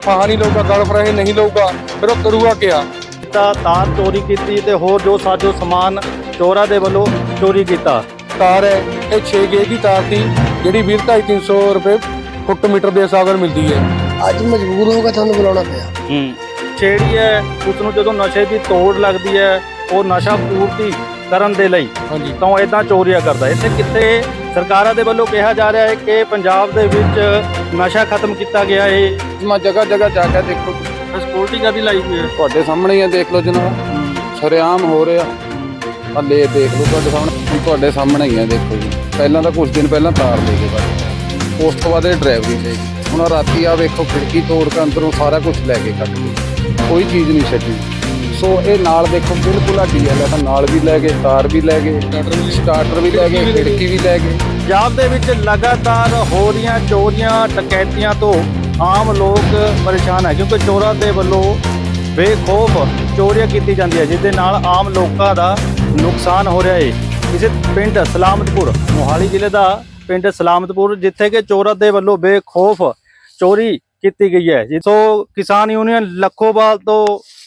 ਫਾਹਾ ਨਹੀਂ ਲਊਗਾ ਗਲ ਫਰਾਹੀ ਨਹੀਂ ਲਊਗਾ ਫਿਰ ਉਹ ਕਰੂਗਾ ਕਿਆ? ਤਾਂ ਤਾਰ ਚੋਰੀ ਕੀਤੀ ਤੇ ਹੋਰ ਜੋ ਸਾਜੋ ਸਮਾਨ ਚੋਰਾਂ ਦੇ ਵੱਲੋਂ ਚੋਰੀ ਕੀਤਾ। ਤਾਰ ਹੈ ਇਹ 6 ਗੇਜ ਦੀ ਤਾਰ ਸੀ ਜਿਹੜੀ 20 350 ਰੁਪਏ ਫੁੱਟ ਮੀਟਰ ਦੇ ਹਿਸਾਬ ਨਾਲ ਮਿਲਦੀ ਹੈ। ਅੱਜ ਮਜਬੂਰ ਹੋ ਕੇ ਤੁਹਾਨੂੰ ਬੁਲਾਉਣਾ ਪਿਆ। ਹੂੰ। ਛੇੜੀ ਹੈ ਉਸ ਨੂੰ ਜਦੋਂ ਨਸ਼ੇ ਦੀ ਤੋੜ ਲੱਗਦੀ ਹੈ ਉਹ ਨਸ਼ਾ ਪੂਰਤੀ ਕਰਨ ਦੇ ਲਈ ਹਾਂਜੀ। ਤਾਂ ਇਦਾਂ ਚੋਰੀਆਂ ਕਰਦਾ। ਇੱਥੇ ਕਿੱਥੇ ਸਰਕਾਰਾਂ ਦੇ ਵੱਲੋਂ ਕਿਹਾ ਜਾ ਰਿਹਾ ਹੈ ਕਿ ਪੰਜਾਬ ਦੇ ਵਿੱਚ ਨਸ਼ਾ ਖਤਮ ਕੀਤਾ ਗਿਆ ਹੈ। ਮੈਂ ਜਗ੍ਹਾ ਜਗ੍ਹਾ ਜਾ ਕੇ ਦੇਖੋ। ਸਕਿਉਰਟੀ ਕਾਦੀ ਲਾਈ ਹੋਈ ਹੈ। ਤੁਹਾਡੇ ਸਾਹਮਣੇ ਹੀ ਆ ਦੇਖ ਲਓ ਜਨਾਬ। ਸ਼ਰੇਆਮ ਹੋ ਰਿਹਾ। ਹੱਲੇ ਦੇਖ ਲਓ ਤੁਹਾਡੇ ਸਾਹਮਣੇ। ਤੁਹਾਡੇ ਸਾਹਮਣੇ ਹੀ ਆ ਦੇਖੋ ਜੀ। ਪਹਿਲਾਂ ਤਾਂ ਕੁਝ ਦਿਨ ਪਹਿਲਾਂ ਤਾਰ ਦੇ ਗਏ ਬਸ। ਉਸ ਤੋਂ ਬਾਅਦ ਇਹ ਡਰਾਈਵਰੀ ਤੇ ਹੁਣ ਰਾਤੀ ਆ ਵੇਖੋ ਖਿੜਕੀ ਤੋੜ ਕੇ ਅੰਦਰੋਂ ਸਾਰਾ ਕੁਝ ਲੈ ਕੇ ਕੱਢ ਗਏ ਕੋਈ ਚੀਜ਼ ਨਹੀਂ ਛੱਡੀ। ਸੋ ਇਹ ਨਾਲ ਦੇਖੋ ਬਿਲਕੁਲ ਆ ਡੀਐਲ ਤਾਂ ਨਾਲ ਵੀ ਲੈ ਗਏ, ਤਾਰ ਵੀ ਲੈ ਗਏ ਸਟਾਰਟਰ ਵੀ ਲੈ ਗਏ, ਖਿੜਕੀ ਵੀ ਲੈ ਗਏ। ਪੰਜਾਬ ਦੇ ਵਿੱਚ ਲਗਾਤਾਰ ਹੋ ਰਹੀਆਂ ਚੋਰੀਆਂ ਟਕੈਤੀਆਂ ਤੋਂ ਆਮ ਲੋਕ ਪਰੇਸ਼ਾਨ ਹੈ, ਕਿਉਂਕਿ ਚੋਰਾਂ ਦੇ ਵੱਲੋਂ ਬੇਖੌਫ ਚੋਰੀਆਂ ਕੀਤੀ ਜਾਂਦੀ ਹੈ ਜਿਸ ਦੇ ਨਾਲ ਆਮ ਲੋਕਾਂ ਦਾ ਨੁਕਸਾਨ ਹੋ ਰਿਹਾ ਹੈ। ਇਸੇ ਪਿੰਡ ਸਲਾਮਤਪੁਰ, ਮੋਹਾਲੀ ਜ਼ਿਲ੍ਹੇ ਦਾ ਪਿੰਡ ਸਲਾਮਤਪੁਰ, ਜਿੱਥੇ ਕਿ ਚੋਰਾਂ ਦੇ ਵੱਲੋਂ ਬੇਖੌਫ ਚੋਰੀ ਕੀਤੀ ਗਈ ਹੈ ਜਿੱਥੋਂ ਕਿਸਾਨ ਯੂਨੀਅਨ ਲੱਖੋਵਾਲ ਤੋਂ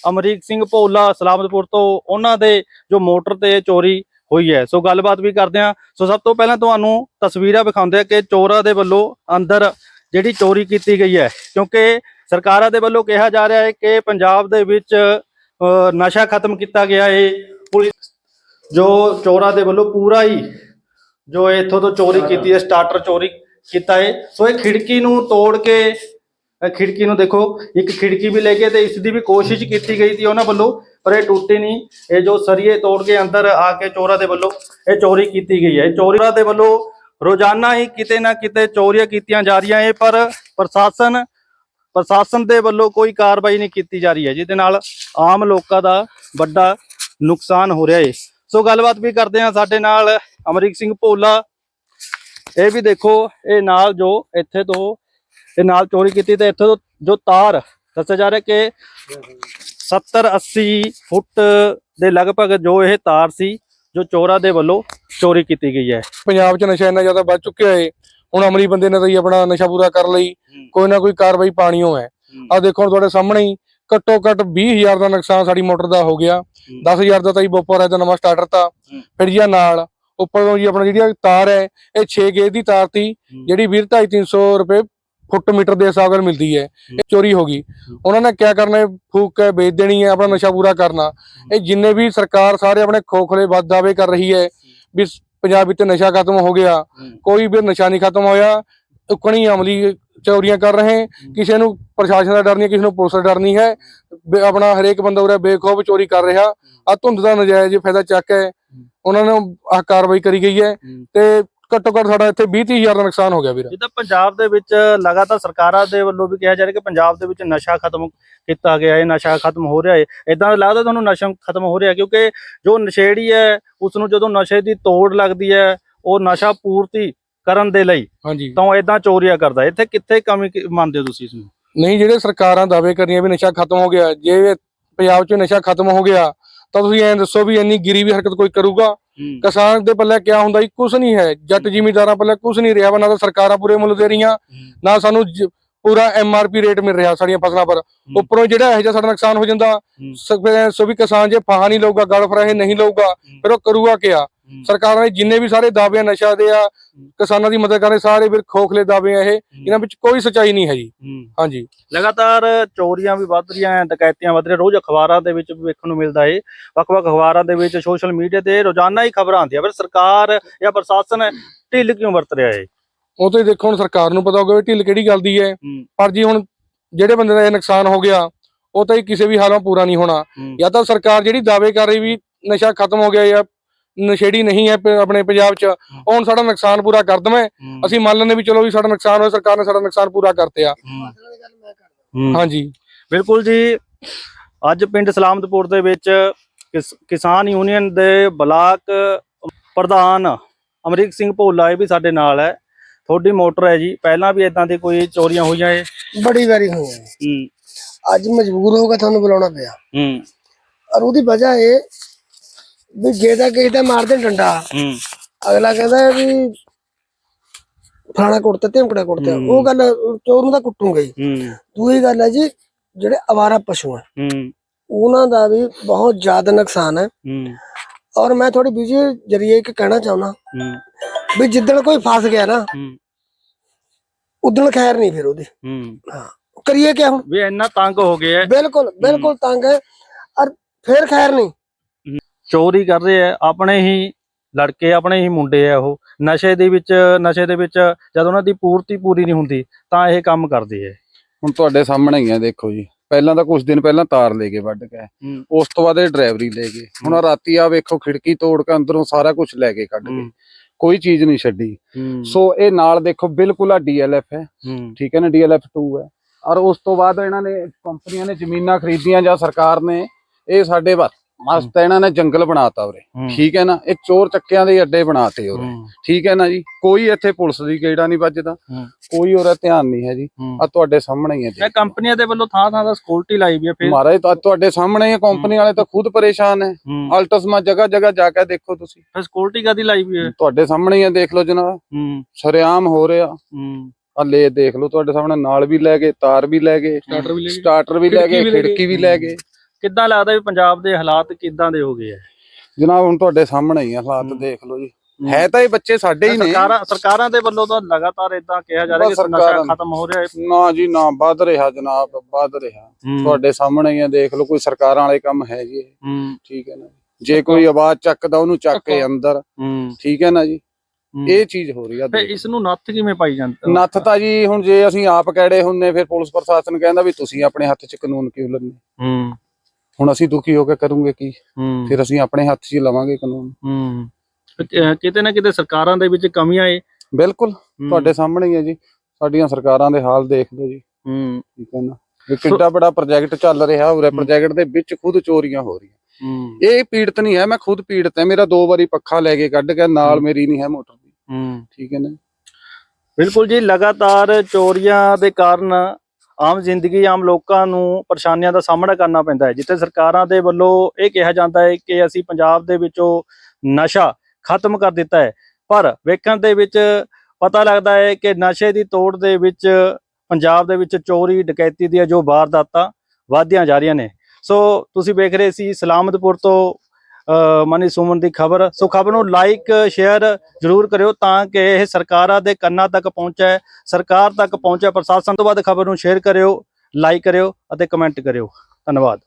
ਅਮਰੀਕ ਸਿੰਘ ਭੋਲਾ ਸਲਾਮਤਪੁਰ ਤੋਂ ਉਹਨਾਂ ਦੇ ਜੋ ਮੋਟਰ ਤੇ ਚੋਰੀ ਹੋਈ ਹੈ। ਸੋ ਗੱਲਬਾਤ ਵੀ ਕਰਦੇ ਹਾਂ। ਸੋ ਸਭ ਤੋਂ ਪਹਿਲਾਂ ਤੁਹਾਨੂੰ ਤਸਵੀਰਾਂ ਵਿਖਾਉਂਦੇ ਆ ਕਿ ਚੋਰਾਂ ਦੇ ਵੱਲੋਂ ਅੰਦਰ ਜਿਹੜੀ ਚੋਰੀ ਕੀਤੀ ਗਈ ਹੈ। ਕਿਉਂਕਿ ਸਰਕਾਰਾਂ ਦੇ ਵੱਲੋਂ ਕਿਹਾ ਜਾ ਰਿਹਾ ਹੈ ਕਿ ਪੰਜਾਬ ਦੇ ਵਿੱਚ ਨਸ਼ਾ ਖਤਮ ਕੀਤਾ ਗਿਆ ਹੈ ਪੁਲਿਸ ਜੋ ਚੋਰਾਂ ਦੇ ਵੱਲੋਂ ਪੂਰਾ ਹੀ ਜੋ ਇੱਥੋਂ ਤੋਂ ਚੋਰੀ ਕੀਤੀ ਹੈ ਸਟਾਰਟਰ ਚੋਰੀ ਕੀਤਾ ਹੈ ਸੋ ਇਹ ਖਿੜਕੀ ਨੂੰ ਤੋੜ ਕੇ ਖਿੜਕੀ ਨੂੰ ਦੇਖੋ, ਇੱਕ ਖਿੜਕੀ ਵੀ ਲੈ ਕੇ ਤੇ ਇਸ ਦੀ ਵੀ ਕੋਸ਼ਿਸ਼ ਕੀਤੀ ਗਈ ਸੀ ਉਹਨਾਂ ਵੱਲੋਂ, ਪਰ ਇਹ ਟੁੱਟੀ ਨਹੀਂ। ਇਹ ਜੋ ਸਰੀਏ ਤੋੜ ਕੇ ਅੰਦਰ ਆ ਕੇ ਚੋਰਾਂ ਦੇ ਵੱਲੋਂ ਇਹ ਚੋਰੀ ਕੀਤੀ ਗਈ ਹੈ। ਚੋਰਾਂ ਦੇ ਵੱਲੋਂ ਰੋਜ਼ਾਨਾ ਹੀ ਕਿਤੇ ਨਾ ਕਿਤੇ ਚੋਰੀਆਂ ਕੀਤੀਆਂ ਜਾ ਰਹੀਆਂ ਹੈ ਪਰ ਪ੍ਰਸ਼ਾਸਨ ਪ੍ਰਸ਼ਾਸਨ ਦੇ ਵੱਲੋਂ ਕੋਈ ਕਾਰਵਾਈ ਨਹੀਂ ਕੀਤੀ ਜਾ ਰਹੀ ਹੈ, ਜਿਹਦੇ ਨਾਲ ਆਮ ਲੋਕਾਂ ਦਾ ਵੱਡਾ ਨੁਕਸਾਨ ਹੋ ਰਿਹਾ ਹੈ। ਸੋ ਗੱਲਬਾਤ ਵੀ ਕਰਦੇ ਹਾਂ ਸਾਡੇ ਨਾਲ ਅਮਰੀਕ ਸਿੰਘ ਭੋਲਾ। ਇਹ ਵੀ ਦੇਖੋ, ਇਹ ਨਾਲ ਜੋ ਇੱਥੇ ਤੋਂ ਇਹ ਨਾਲ ਚੋਰੀ ਕੀਤੀ ਤੇ ਇੱਥੇ ਤੋਂ ਜੋ ਤਾਰ ਦੱਸਿਆ ਜਾ ਰਿਹਾ ਕਿ 70 80 ਫੁੱਟ ਦੇ ਲਗਭਗ ਜੋ ਇਹ ਤਾਰ ਸੀ ਜੋ ਚੋਰਾਂ ਦੇ ਵੱਲੋਂ ਚੋਰੀ ਕੀਤੀ ਗਈ ਹੈ। ਪੰਜਾਬ 'ਚ ਨਸ਼ਾ ਇੰਨਾ ਜ਼ਿਆਦਾ ਵੱਧ ਚੁੱਕਿਆ ਹੈ ਹੁਣ ਅਮਲੀ ਬੰਦੇ ਨੇ ਤਾਂ ਜੀ ਆਪਣਾ ਨਸ਼ਾ ਪੂਰਾ ਕਰ ਲਈ ਕੋਈ ਨਾ ਕੋਈ ਕਾਰਵਾਈ ਪਾਣੀਓ ਹੈ। ਆ ਦੇਖੋ ਤੁਹਾਡੇ ਸਾਹਮਣੇ ਹੀ ਘੱਟੋ ਘੱਟ 20000 ਦਾ ਨੁਕਸਾਨ ਸਾਡੀ ਮੋਟਰ ਦਾ ਹੋ ਗਿਆ। 10000 ਦਾ ਤਾਂ ਜੀ ਬੋਪਰ ਹੈ ਤਾਂ ਨਵਾਂ ਸਟਾਰਟਰ ਤਾਂ। ਫਿਰ ਜੀ ਨਾਲ ਉੱਪਰੋਂ ਜੀ ਆਪਣਾ ਜਿਹੜੀ ਤਾਰ ਹੈ ਇਹ 6 ਗੇਜ ਦੀ ਤਾਰ ਤੀ ਜਿਹੜੀ 20 350 ਰੁਪਏ ਫੁੱਟ ਮੀਟਰ ਦੇ ਹਿਸਾਬ ਨਾਲ ਮਿਲਦੀ ਹੈ ਇਹ ਚੋਰੀ ਹੋ ਗਈ। ਉਹਨਾਂ ਨੇ ਕਿਆ ਕਰਨਾ ਹੈ ਫੂਕ ਕੇ ਵੇਚ ਦੇਣੀ ਹੈ ਆਪਣਾ ਨਸ਼ਾ ਪੂਰਾ ਕਰਨਾ। ਇਹ ਜਿੰਨੇ ਵੀ ਸਰਕਾਰ ਸਾਰੇ ਆਪਣੇ ਖੋਖਲੇ ਵੱਧ ਦਾਅਵੇ ਕਰ ਰਹੀ ਹੈ ਵੀ ਸ- ਪੰਜਾਬ ਵਿੱਚ ਨਸ਼ਾ ਖਤਮ ਹੋ ਗਿਆ ਕੋਈ ਵੀ ਨਸ਼ਾ ਨਹੀਂ ਖਤਮ ਹੋਇਆ ਉਕਣੀ ਅਮਲੀ ਚੋਰੀਆਂ ਕਰ ਰਹੇ ਕਿਸੇ ਨੂੰ ਪ੍ਰਸ਼ਾਸਨ ਦਾ ਡਰ ਨਹੀਂ ਕਿਸੇ ਨੂੰ ਪੁਲਿਸ ਦਾ ਡਰ ਨਹੀਂ ਹੈ। ਆਪਣਾ ਹਰੇਕ ਬੰਦਾ ਉਰੇ ਬੇਖੌਫ ਚੋਰੀ ਕਰ ਰਿਹਾ। ਆ ਧੁੰਦ ਦਾ ਨਜਾਇਜ਼ ਫਾਇਦਾ ਚੱਕ ਹੈ। ਉਹਨਾਂ ਨੇ ਆ ਕਾਰਵਾਈ ਕਰੀ ਗਈ ਹੈ। ਤੇ ਘੱਟੋ ਘੱਟ ਸਾਡਾ ਇੱਥੇ 20 ਤੀਹ ਹਜ਼ਾਰ ਦਾ ਨੁਕਸਾਨ ਹੋ ਗਿਆ ਵੀਰ। ਜਿੱਦਾਂ ਪੰਜਾਬ ਦੇ ਵਿੱਚ ਲਗਾਤਾਰ ਸਰਕਾਰਾਂ ਦੇ ਵੱਲੋਂ ਵੀ ਕਿਹਾ ਜਾ ਰਿਹਾ ਕਿ ਪੰਜਾਬ ਦੇ ਵਿੱਚ ਨਸ਼ਾ ਖਤਮ ਕੀਤਾ ਗਿਆ ਹੈ ਨਸ਼ਾ ਖਤਮ ਹੋ ਰਿਹਾ ਹੈ। ਇਦਾਂ ਲੱਗਦਾ ਤੁਹਾਨੂੰ ਨਸ਼ਾ ਖਤਮ ਹੋ ਰਿਹਾ ਕਿਉਂਕਿ ਜੋ ਨਸ਼ੇੜੀ ਹੈ ਉਸ ਨੂੰ ਜਦੋਂ ਨਸ਼ੇ ਦੀ ਤੋੜ ਲੱਗਦੀ ਹੈ ਉਹ ਨਸ਼ਾ ਪੂਰਤੀ ਕਰਨ ਦੇ ਲਈ ਹਾਂਜੀ। ਤਾਂ ਇਦਾਂ ਚੋਰੀਆਂ ਕਰਦਾ। ਇੱਥੇ ਕਿੱਥੇ ਕਮੀ ਮੰਨਦੇ ਹੋ ਤੁਸੀਂ ਇਸ ਨੂੰ? ਨਹੀਂ ਜਿਹੜੇ ਸਰਕਾਰਾਂ ਦਾਅਵੇ ਕਰ ਰਹੀਆਂ ਵੀ ਨਸ਼ਾ ਖਤਮ ਹੋ ਗਿਆ ਜੇ ਪੰਜਾਬ 'ਚ ਨਸ਼ਾ ਖਤਮ ਹੋ ਗਿਆ ਤਾਂ ਤੁਸੀਂ ਐਂ ਦੱਸੋ ਵੀ ਇੰਨੀ ਗਿਰੀ ਵੀ ਹਰਕਤ ਕੋਈ ਕਰੂਗਾ? ਕਿਸਾਨ ਦੇ ਪੱਲੇ ਕਿਆ ਹੁੰਦਾ ਜੀ? ਕੁਝ ਨਹੀਂ ਹੈ। ਜੱਟ ਜ਼ਿਮੀਂਦਾਰਾਂ ਪੱਲੇ ਕੁਝ ਨਹੀਂ ਰਿਹਾ ਨਾ ਤਾਂ ਸਰਕਾਰਾਂ ਪੂਰੇ ਮੁੱਲ ਦੇ ਰਹੀਆਂ ਨਾ ਸਾਨੂੰ ਪੂਰਾ ਐਮਆਰਪੀ ਰੇਟ ਮਿਲ ਰਿਹਾ ਸਾਡੀਆਂ ਫਸਲਾਂ ਪਰ। ਉੱਪਰੋਂ ਜਿਹੜਾ ਇਹੋ ਜਿਹਾ ਸਾਡਾ ਨੁਕਸਾਨ ਹੋ ਜਾਂਦਾ ਸੋ ਵੀ ਕਿਸਾਨ ਜੇ ਫਾਹਾ ਨਹੀਂ ਲਊਗਾ ਗਲ ਫਰਾਹੇ ਨਹੀਂ ਲਊਗਾ ਫਿਰ ਉਹ ਕਰੂਗਾ ਕਿਆ? ਸਰਕਾਰਾਂ ਦੇ ਜਿੰਨੇ ਵੀ ਸਾਰੇ ਦਾਅਵੇ ਨਸ਼ਾ ਦੇ ਆ ਕਿਸਾਨਾਂ ਦੀ ਮਦਦ ਕਰਨ ਸਾਰੇ ਫਿਰ ਖੋਖਲੇ ਦਾਅਵੇ ਆ ਇਹ ਇਹਨਾਂ ਵਿੱਚ ਕੋਈ ਸੱਚਾਈ ਨਹੀਂ ਹੈ। ਜੀ ਹਾਂਜੀ। ਲਗਾਤਾਰ ਚੋਰੀਆਂ ਵੀ ਵੱਧ ਰਹੀਆਂ ਡਕੈਤੀਆਂ ਵੱਧ ਰਹੀਆਂ ਰੋਜ਼ ਅਖਬਾਰਾਂ ਦੇ ਵਿੱਚ ਵੀ ਵੇਖਣ ਨੂੰ ਮਿਲਦਾ ਹੈ ਵੱਖ-ਵੱਖ ਅਖਬਾਰਾਂ ਦੇ ਵਿੱਚ ਸੋਸ਼ਲ ਮੀਡੀਆ ਤੇ ਰੋਜ਼ਾਨਾ ਹੀ ਖਬਰਾਂ ਆਉਂਦੀਆਂ ਪਰ ਸਰਕਾਰ ਜਾਂ ਪ੍ਰਸ਼ਾਸਨ ਢਿੱਲ ਕਿਉਂ ਵਰਤ ਰਿਹਾ ਹੈ ਉਹ ਤੇ ਦੇਖੋ ਹੁਣ ਸਰਕਾਰ ਨੂੰ ਪਤਾ ਹੋਊਗਾ ਵੀ ਢਿੱਲ ਕਿਹੜੀ ਗੱਲ ਦੀ ਹੈ। ਪਰ ਜੀ ਹੁਣ ਜਿਹੜੇ ਬੰਦੇ ਦਾ ਇਹ ਨੁਕਸਾਨ ਹੋ ਗਿਆ ਉਹ ਤਾਂ ਕਿਸੇ ਵੀ ਹਾਲਾਂ ਪੂਰਾ ਨਹੀਂ ਹੋਣਾ। ਜਾਂ ਤਾਂ ਸਰਕਾਰ ਜਿਹੜੀ ਦਾਅਵੇ ਕਰ ਰਹੀ ਵੀ ਨਸ਼ਾ ਖਤਮ ਹੋ ਗਿਆ ਜਾਂ ਨਸ਼ੇੜੀ ਨਹੀਂ ਹੈ ਪ- ਆਪਣੇ ਪੰਜਾਬ 'ਚ ਉਹ ਹੁਣ ਸਾਡਾ ਨੁਕਸਾਨ ਪੂਰਾ ਕਰ ਦਵੇਂ। ਅਸੀਂ ਮੰਨ ਲੈਂਦੇ ਵੀ ਚਲੋ ਵੀ ਸਾਡਾ ਨੁਕਸਾਨ ਹੋਇਆ ਸਰਕਾਰ ਨੇ ਸਾਡਾ ਨੁਕਸਾਨ ਪੂਰਾ ਕਰਤਿਆ ਹਾਂਜੀ। ਬਿਲਕੁਲ ਜੀ ਅੱਜ ਪਿੰਡ ਸਲਾਮਤਪੁਰ ਦੇ ਵਿੱਚ ਕਿਸ- ਕਿਸਾਨ ਯੂਨੀਅਨ ਦੇ ਬਲਾਕ ਪ੍ਰਧਾਨ ਅਮਰੀਕ ਸਿੰਘ ਭੋਲਾ ਇਹ ਵੀ ਸਾਡੇ ਨਾਲ ਹੈ। ਤੁਹਾਡੀ ਮੋਟਰ ਹੈ ਜੀ ਪਹਿਲਾਂ ਵੀ ਇਦਾਂ ਦੀ ਕੋਈ ਚੋਰੀਆਂ ਹੋਈਆਂ ਹੈ ਬੜੀ ਵਾਰੀ ਹੋਇਆ ਹੈ। ਹੂੰ। ਅੱਜ ਮਜਬੂਰ ਹੋ ਕੇ ਤੁਹਾਨੂੰ ਬੁਲਾਉਣਾ ਪਿਆ। ਹੂੰ। ਔਰ ਉਹਦੀ ਵਜ੍ਹਾ ਇਹ ਵੀ ਜੇ ਤਾਂ ਕਿਸੇ ਦਾ ਮਾਰਦੇ ਡੰਡਾ ਹੂੰ। ਅਗਲਾ ਕਹਿੰਦਾ ਵੀ ਫਲਾਣਾ ਕੁੱਟਤਾ ਧਮਕੜਾ ਕੁੱਟਤਾ। ਉਹ ਗੱਲ ਚੋਰ ਨੂੰ ਤਾਂ ਕੁੱਟੂਗਾ ਹੀ। ਹੂੰ। ਦੂਜੀ ਗੱਲ ਹੈ ਜੀ ਜਿਹੜੇ ਅਵਾਰਾ ਪਸ਼ੂ ਹੂੰ। ਉਹਨਾਂ ਦਾ ਵੀ ਬਹੁਤ ਜ਼ਿਆਦਾ ਨੁਕਸਾਨ ਹੈ। ਹੂੰ। ਔਰ ਮੈਂ ਥੋੜੀ ਵੀਡੀਓ ਜਰੀਏ ਇੱਕ ਕਹਿਣਾ ਚਾਹੁੰਦਾ ਹੂੰ। ਵੀ ਜਿੱਦਣ ਕੋਈ ਫਸ ਗਿਆ ਨਾ ਹੂੰ। ਉਦਣ ਖੈਰ ਨਹੀਂ ਫਿਰ ਉਹਦੀ। ਹੂੰ। ਕਰੀਏ ਕਿਆ ਹੁਣ? ਵੀ ਇੰਨਾ ਤੰਗ ਹੋ ਗਿਆ ਹੈ, ਬਿਲਕੁਲ ਬਿਲਕੁਲ ਤੰਗ ਹੈ। ਔਰ ਫਿਰ ਖੈਰ ਨਹੀਂ। ਚੋਰੀ ਕਰ ਰਹੇ ਆ ਆਪਣੇ ਹੀ ਲੜਕੇ ਆਪਣੇ ਹੀ ਮੁੰਡੇ ਆ ਉਹ। ਨਸ਼ੇ ਦੇ ਵਿੱਚ ਨਸ਼ੇ ਦੇ ਵਿੱਚ ਜਦ ਉਹਨਾਂ ਦੀ ਪੂਰਤੀ ਪੂਰੀ ਨਹੀਂ ਹੁੰਦੀ ਤਾਂ ਇਹ ਕੰਮ ਕਰਦੇ ਆ। ਹੁਣ ਤੁਹਾਡੇ ਸਾਹਮਣੇ ਹੀ ਆ ਦੇਖੋ ਜੀ। ਪਹਿਲਾਂ ਤਾਂ ਕੁਝ ਦਿਨ ਪਹਿਲਾਂ ਤਾਰ ਲੈ ਕੇ ਵੱਢ ਕੇ। ਉਸ ਤੋਂ ਬਾਅਦ ਇਹ ਡਰਾਈਵਰੀ ਲੈ ਗਏ। ਹੁਣ ਰਾਤੀ ਆ ਵੇਖੋ ਖਿੜਕੀ ਤੋੜ ਕੇ ਅੰਦਰੋਂ ਸਾਰਾ ਕੁਝ ਲੈ ਕੇ ਕੱਢ ਗਏ। ਕੋਈ ਚੀਜ਼ ਨਹੀਂ ਛੱਡੀ। ਸੋ ਇਹ ਨਾਲ ਦੇਖੋ ਬਿਲਕੁਲ ਆ ਡੀਐਲਐਫ ਹੈ। ਠੀਕ ਹੈ ਨਾ ਡੀਐਲਐਫ 2 ਹੈ। ਔਰ ਉਸ ਤੋਂ ਬਾਅਦ ਇਹਨਾਂ ਨੇ ਕੰਪਨੀਆਂ ਨੇ ਜ਼ਮੀਨਾਂ ਖਰੀਦੀਆਂ ਜਾਂ ਸਰਕਾਰ ਨੇ ਇਹ ਸਾਡੇ ਵਾ- ਵਾਸਤੇ ਇਹਨਾਂ ਨੇ ਜੰਗਲ ਬਣਾਤਾ ਉਰੇ। ਠੀਕ ਹੈ ਨਾ? ਇਹ ਚੋਰ ਚੱਕਿਆਂ ਦੇ ਅੱਡੇ ਬਣਾਤੇ ਉਰੇ। ਠੀਕ ਹੈ ਨਾ ਜੀ? ਕੋਈ ਇੱਥੇ ਪੁਲਿਸ ਦੀ ਗੇੜਾ ਨਹੀਂ ਵੱਜਦਾ। ਕੋਈ ਉਰੇ ਧਿਆਨ ਨਹੀਂ ਹੈ ਜੀ। ਆ ਤੁਹਾਡੇ ਸਾਹਮਣੇ ਹੀ ਹੈ ਜੀ। ਇਹ ਕੰਪਨੀਆਂ ਦੇ ਵੱਲੋਂ ਥਾਂ ਥਾਂ ਦਾ ਸਕਿਉਰਟੀ ਲਾਈ ਵੀ ਹੈ ਫਿਰ ਮਹਾਰਾਜ ਤਾਂ ਤੁਹਾਡੇ ਸਾਹਮਣੇ ਹੀ ਕੰਪਨੀ ਵਾਲੇ ਤਾਂ ਖੁਦ ਪਰੇਸ਼ਾਨ ਹੈ। ਅਲਟਸਮਾ ਜਗ੍ਹਾ ਜਗ੍ਹਾ ਜਾ ਕੇ ਦੇਖੋ ਤੁਸੀਂ। ਫਿਰ ਸਕਿਉਰਟੀ ਕਾਦੀ ਲਾਈ ਵੀ ਹੈ? ਤੁਹਾਡੇ ਸਾਹਮਣੇ ਹੀ ਹੈ ਦੇਖ ਲਓ ਜਨਾਬ। ਸਰੇਆਮ ਹੋ ਰਿਹਾ। ਆ ਲੈ ਦੇਖ ਲਓ ਤੁਹਾਡੇ ਸਾਹਮਣੇ। ਨਾਲ ਵੀ ਲੈ ਗਏ ਤਾਰ ਵੀ ਲੈ ਗਏ। ਸਟਾਰਟਰ ਵੀ ਲੈ ਗਏ। ਖਿੜਕੀ ਵੀ ਲੈ ਗਏ। ਕਿੱਦਾਂ ਲੱਗਦਾ ਵੀ ਪੰਜਾਬ ਦੇ ਹਾਲਾਤ ਕਿੱਦਾਂ ਦੇ ਹੋ ਗਏ ਆ? ਜਨਾਬ ਹੁਣ ਤੁਹਾਡੇ ਸਾਹਮਣੇ ਹੀ ਆ ਹਾਲਾਤ। ਦੇਖ ਲਓ ਜੀ। ਹੈ। ਤਾਂ ਇਹ ਬੱਚੇ ਸਾਡੇ ਹੀ ਨੇ। ਸਰਕਾਰਾਂ ਸਰਕਾਰਾਂ ਦੇ ਵੱਲੋਂ ਤਾਂ ਲਗਾਤਾਰ ਇਦਾਂ ਕਿਹਾ ਜਾ ਰਿਹਾ ਕਿ ਨਸ਼ਾ ਸਰਕਾਰਾਂ- ਖਤਮ ਹੋ ਰਿਹਾ ਹੈ। ਨਾ ਜੀ ਨਾ ਵੱਧ ਰਿਹਾ ਜਨਾਬ ਵੱਧ ਰਿਹਾ। ਤੁਹਾਡੇ ਸਾਹਮਣੇ ਹੀ ਆ ਦੇਖ ਲਓ ਕੋਈ ਸਰਕਾਰਾਂ ਵਾਲੇ ਕੰਮ ਹੈ ਜੀ ਇਹ ਹੂੰ। ਠੀਕ ਹੈ ਨਾ ਜੇ। ਕੋਈ ਆਵਾਜ਼ ਚੱਕਦਾ ਉਹਨੂੰ ਚੱਕ ਕੇ। ਅੰਦਰ। ਹੂੰ। ਠੀਕ ਹੈ ਨਾ ਜੀ। ਇਹ ਚੀਜ਼ ਹੋ ਰਹੀ ਆ ਦੇਖ ਇਸ ਨੂੰ ਨੱਥ ਕਿਵੇਂ ਪਾਈ ਜਾਂਦੀ ਨੱਥ ਤਾਂ ਜੀ ਹੁਣ ਜੇ ਅਸੀਂ ਆਪ ਕੈੜੇ ਹੁੰਨੇ ਫਿਰ ਪੁਲਿਸ ਪ੍ਰਸ਼ਾਸਨ ਕਹਿੰਦਾ ਵੀ ਤੁਸੀਂ ਆਪਣੇ ਹੱਥ 'ਚ ਕਾਨੂੰਨ ਕਿਉਂ ਲੈਂਦੇ ਹੂੰ। ਹੁਣ ਅਸੀਂ ਦੁਖੀ ਹੋ ਕੇ ਕਰੂੰਗੇ ਕੀ? ਹੂੰ। ਫਿਰ ਅਸੀਂ ਆਪਣੇ ਹੱਥ 'ਚ ਹੀ ਲਵਾਂਗੇ ਕਾਨੂੰਨ। ਹੂੰ। ਅਹ ਕਿਤੇ ਨਾ ਕਿਤੇ ਸਰਕਾਰਾਂ ਦੇ ਵਿੱਚ ਕਮੀਆਂ ਏ। ਬਿਲਕੁਲ। ਤੁਹਾਡੇ ਸਾਹਮਣੇ ਹੀ ਹੈ ਜੀ। ਸਾਡੀਆਂ ਸਰਕਾਰਾਂ ਦੇ ਹਾਲ ਦੇਖ ਲਓ ਜੀ। ਹੂੰ। ਠੀਕ ਹੈ ਨਾ? ਇਹ ਕਿੰਨਾ ਬੜਾ ਪ੍ਰੋਜੈਕਟ ਚੱਲ ਰਿਹਾ ਉਰੇ। ਪ੍ਰੋਜੈਕਟ ਦੇ ਵਿੱਚ ਖੁਦ ਚੋਰੀਆਂ ਹੋ ਰਹੀਆਂ। ਹੂੰ। ਇਹ ਪੀੜਤ ਨਹੀਂ ਹੈ ਮੈਂ ਖੁਦ ਪੀੜਤ ਹੈ। ਮੇਰਾ ਦੋ ਵਾਰੀ ਪੱਖਾ ਲੈ ਕੇ ਕੱਢ ਕੇ ਨਾਲ। ਮੇਰੀ ਨਹੀਂ ਹੈ ਮੋਟਰ ਦੀ। ਹੂੰ। ਠੀਕ ਹੈ ਨਾ? ਬਿਲਕੁਲ ਜੀ ਲਗਾਤਾਰ ਚੋਰੀਆਂ ਦੇ ਕਾਰਨ ਆਮ ਜ਼ਿੰਦਗੀ, ਆਮ ਲੋਕਾਂ ਨੂੰ ਪਰੇਸ਼ਾਨੀਆਂ ਦਾ ਸਾਹਮਣਾ ਕਰਨਾ ਪੈਂਦਾ ਹੈ, ਜਿੱਥੇ ਸਰਕਾਰਾਂ ਦੇ ਵੱਲੋਂ ਇਹ ਕਿਹਾ ਜਾਂਦਾ ਹੈ ਕਿ ਅਸੀਂ ਪੰਜਾਬ ਦੇ ਵਿੱਚੋਂ ਨਸ਼ਾ ਖਤਮ ਕਰ ਦਿੱਤਾ ਹੈ। ਪਰ ਵੇਖਣ ਦੇ ਵਿੱਚ ਪਤਾ ਲੱਗਦਾ ਹੈ ਕਿ ਨਸ਼ੇ ਦੀ ਤੋੜ ਦੇ ਵਿੱਚ ਪੰਜਾਬ ਦੇ ਵਿੱਚ ਚੋਰੀ, ਡਕੈਤੀ ਦੀਆਂ ਜੋ ਵਾਰਦਾਤਾਂ ਵਧਦੀਆਂ ਜਾ ਰਹੀਆਂ ਨੇ। ਸੋ ਤੁਸੀਂ ਵੇਖ ਰਹੇ ਸੀ ਸਲਾਮਤਪੁਰ ਤੋਂ ਮਨੀ ਸੁਮਨ ਦੀ ਖਬਰ। ਸੋ ਖਬਰ ਨੂੰ ਲਾਈਕ ਸ਼ੇਅਰ ਜ਼ਰੂਰ ਕਰਿਓ ਤਾਂ ਕਿ ਇਹ ਸਰਕਾਰਾਂ ਦੇ ਕੰਨਾਂ ਤੱਕ ਪਹੁੰਚੇ, ਸਰਕਾਰ ਤੱਕ ਪਹੁੰਚੇ ਪ੍ਰਸ਼ਾਸਨ ਤੋਂ ਬਾਅਦ ਖਬਰ ਨੂੰ ਸ਼ੇਅਰ ਕਰਿਓ ਲਾਈਕ ਕਰਿਓ ਅਤੇ ਕਮੈਂਟ ਕਰਿਓ। ਧੰਨਵਾਦ।